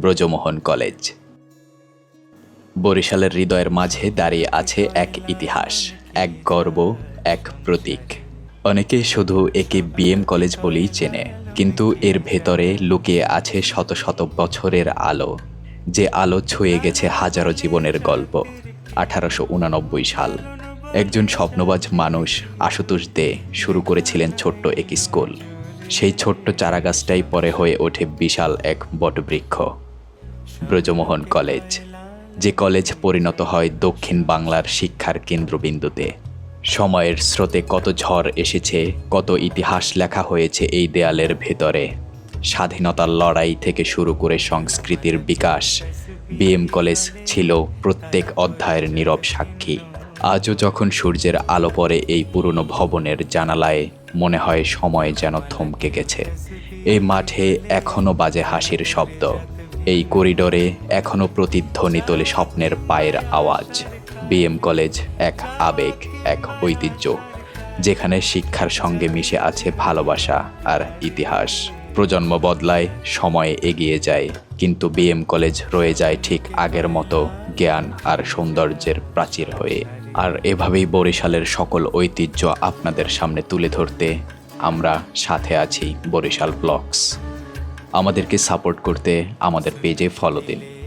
Brajamohan college. বরিশালের হৃদয়ের মাঝে দাঁড়িয়ে আছে এক ইতিহাস, এক গর্ব, এক প্রতীক। অনেকে শুধু একে বিএম কলেজ বলেই চেনে, কিন্তু এর ভেতরে লুকিয়ে আছে শত শত বছরের আলো, যে আলো ছুঁয়ে গেছে হাজারো জীবনের গল্প। আঠারোশো সাল। একজন স্বপ্নবাজ মানুষ আশুতোষ দে শুরু করেছিলেন ছোট্ট এক স্কুল। সেই ছোট্ট চারাগাছটাই পরে হয়ে ওঠে বিশাল এক বটবৃক্ষ। ব্রজমোহন কলেজ, যে কলেজ পরিণত হয় দক্ষিণ বাংলার শিক্ষার কেন্দ্রবিন্দুতে। সময়ের স্রোতে কত ঝড় এসেছে, কত ইতিহাস লেখা হয়েছে এই দেয়ালের ভেতরে। স্বাধীনতার লড়াই থেকে শুরু করে সংস্কৃতির বিকাশ, বিএম কলেজ ছিল প্রত্যেক অধ্যায়ের নীরব সাক্ষী। আজও যখন সূর্যের আলো পড়ে এই পুরনো ভবনের জানালায়, মনে হয় সময় যেন থমকে গেছে। এই মাঠে এখনও বাজে হাসির শব্দ। এই করিডোরে এখনও প্রতিধ্বনি তোলে স্বপ্নের পায়ের আওয়াজ। বিএম কলেজ এক আবেগ, এক ঐতিহ্য, যেখানে শিক্ষার সঙ্গে মিশে আছে ভালোবাসা আর ইতিহাস। প্রজন্ম বদলায়, সময় এগিয়ে যায়, কিন্তু বিএম কলেজ রয়ে যায় ঠিক আগের মতো জ্ঞান আর সৌন্দর্যের প্রাচীর হয়ে। আর এভাবেই বরিশালের সকল ঐতিহ্য আপনাদের সামনে তুলে ধরতে আমরা সাথে আছি বরিশাল ব্লগস আমাদেরকে সাপোর্ট করতে আমাদের পেজে ফলো দিন।